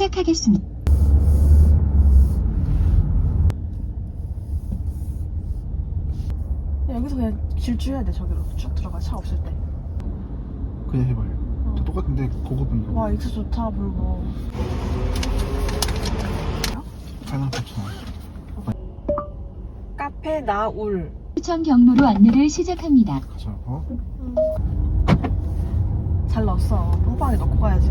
시작하겠습니다. 여기서 그냥 질주해야 돼 저기로 쭉 들어가 차 없을 때. 그냥 해봐요. 어. 다 똑같은데 고급은 거. 와 익스 좋다. 하나 8천 원. 카페 나울. 추천 경로로 안내를 시작합니다. 가자고. 잘 넣었어. 뽕빵에 넣고 가야지.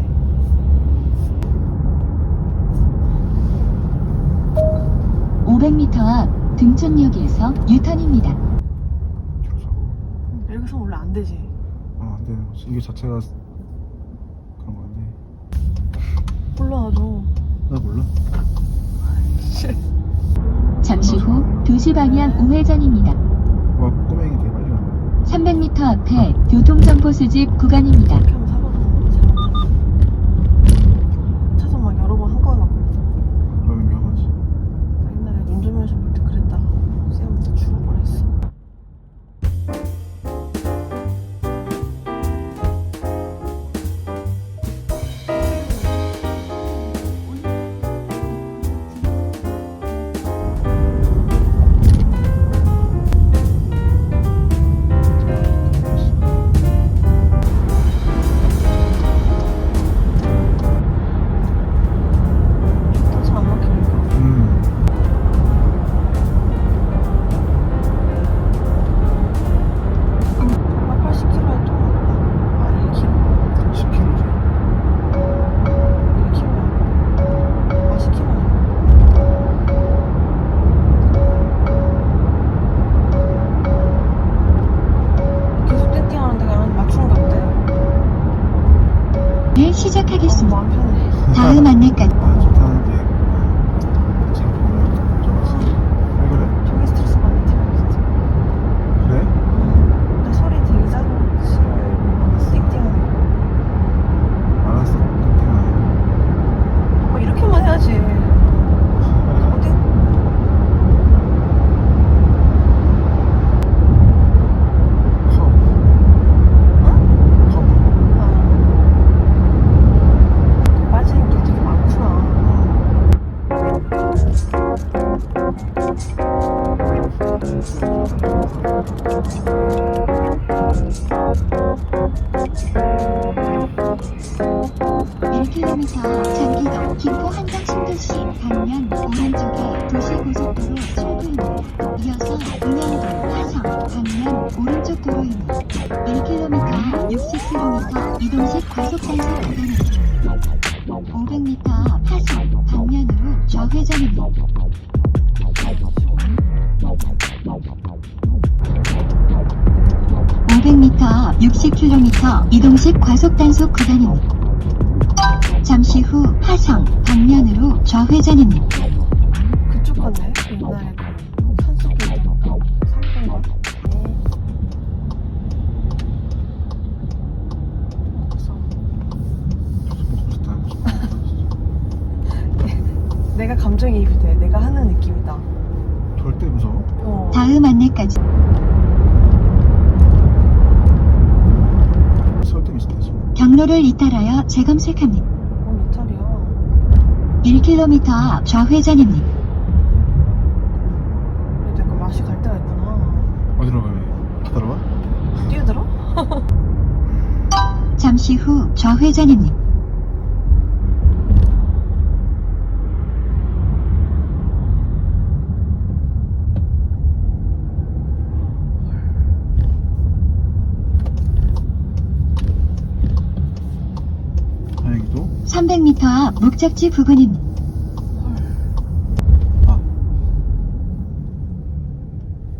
오백 m 앞 등촌역에서 유턴입니다. 여기서 원래 안 되지. 아, 안 되는 거지. 이게 자체가 그런 건데. 몰라 나도. 나 몰라. 잠시 후 2시 방향 우회전입니다. 와, 꼬맹이 되게 빨리 가네. 300m 앞에 교통정보 수집 구간입니다. 1km 장기동 김포 한정신도시 방면 오른쪽에 도시고속도로 출구입니다. 이어서 은현동 화성 방면 오른쪽 도로입니다. 1km 60km 이동식 과속단속 구간입니다. 500m 화성 방면으로 좌회전입니다. 500m 60km 이동식 과속단속 구간입니다. 잠시 후 화성 방면으로 좌회전입니다. 그쪽 같네 옛날에 그 산속에 있던 산봉가 좋다. 내가 감정이입이 돼 내가 하는 느낌이다 무서워. 어. 다음 안내까지 설득 있었다, 지금. 경로를 이탈하여 재검색합니다. 뭔 이탈이야 1km 앞 좌회전입니다. 그래도 약간 맛이 갈 때가 있구나 어디로 가면? 기다려봐. 뛰어들어? 잠시 후 좌회전입니다. 다행히도. 300m 앞 목적지 부근입니다. 아,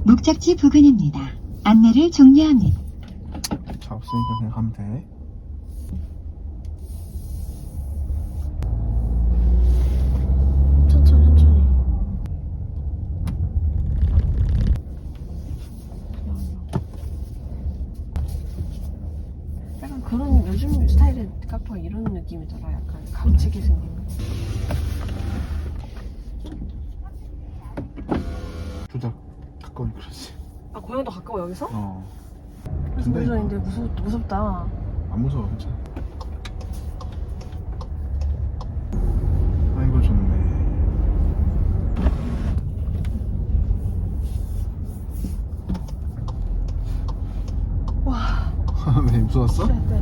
목적지 부근입니다. 안내를 종료합니다. 차 없으니까 그냥 가면 돼. 조작 가까우니 그렇지 아 고향도 가까워 여기서? 어 근데 이거. 이제 무섭, 무섭다 안 무서워 괜찮아 아이고 좋네 와 왜 무서웠어? 그래, 그래.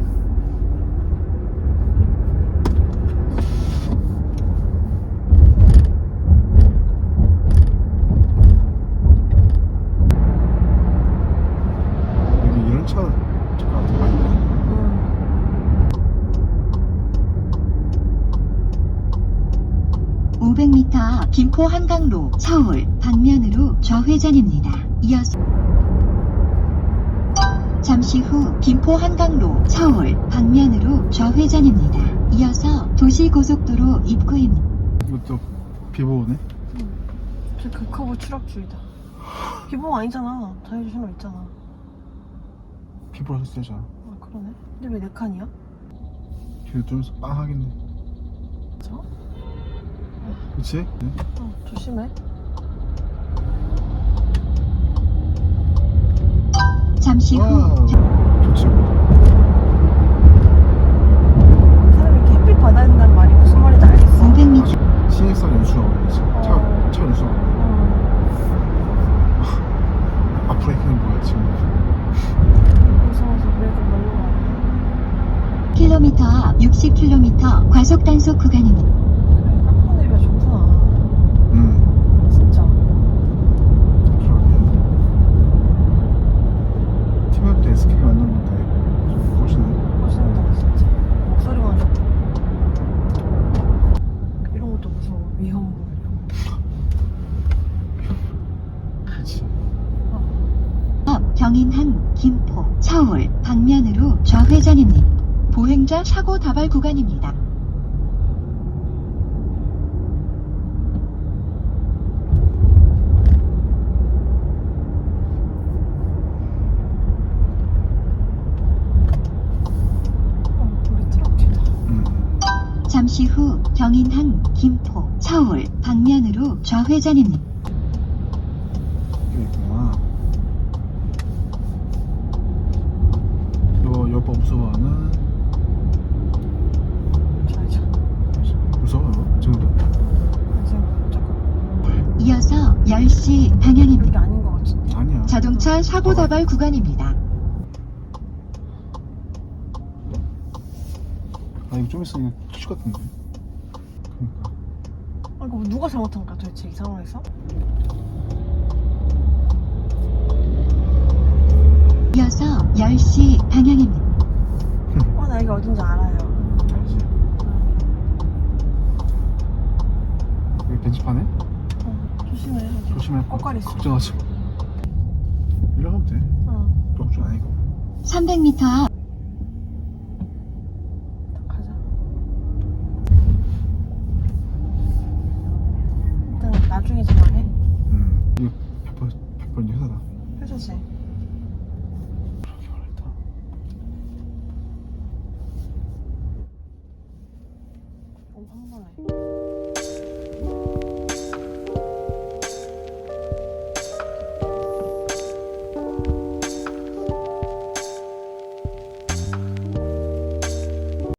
차 음. 500m 김포 한강로 서울 방면으로 좌회전입니다. 이어서 잠시 후 김포 한강로 서울 방면으로 좌회전입니다. 이어서 도시고속도로 입구입니다. 이것도 비보 오네? 응. 저 그커브 뭐 추락 주의다. 비보 아니잖아. 자율 신호 있잖아. 비보라서 세잖아. 아 그러네. 근데 왜 네 칸이야? 뒤에 좀 빵하겠네. 저? 그치? 네. 어 조심해. 잠시 후 와, 좋지. 사람이 이렇게 햇빛 받아야 된다는 말이 무슨 말인지 알겠어. 500m 신익선 연수하고 있네, 지금. 차, 어. 차 연수하고 있네. 어, 앞으로 이렇게 뭐야, 지금. 무서워서 브레이크 걸로 가. 킬로미터 앞 60km 과속 단속 구간입니다. 그래 깎아내기가 좋구나. 응, 진짜. 그러게. 팀업 때 SK가 만났는데, 좀 멋있네. 멋있는다 진짜. 목소리만 좋고. 이런 것도 무서워. 위험물. 그치. 앞 경인항 김포 서울 방면으로 좌회전입니다. 보행자 사고 다발 구간입니다. 어, 우리 트럭 뒤다. 응. 잠시 후 경인항 김포 서울 방면으로 좌회전입니다. 있구나. 요. 무서워? 지금도? 이어서 10시 방향입니다. 아닌 것 같은데. 아니야. 자동차 사고 다발 구간입니다. 아, 이거 좀 있으면 투시 같은데. 그니까. 아, 이거 누가 잘못한 거야 도대체 이 상황에서? 이어서 10시 방향입니다. 아, 나 여기 어딘지 알아요. 알지? 여기 벤치판에? 어, 조심해. 여기. 거. 꼬깔 있어. 걱정하지 마. 일로 가면 돼. 어, 걱정 아니고. 300m 앞 딱 가자. 일단 나중에 전화해. 음. 이거 100번, 100번 회사다. 해주지. 그러게 어렵다. 너무 황당해.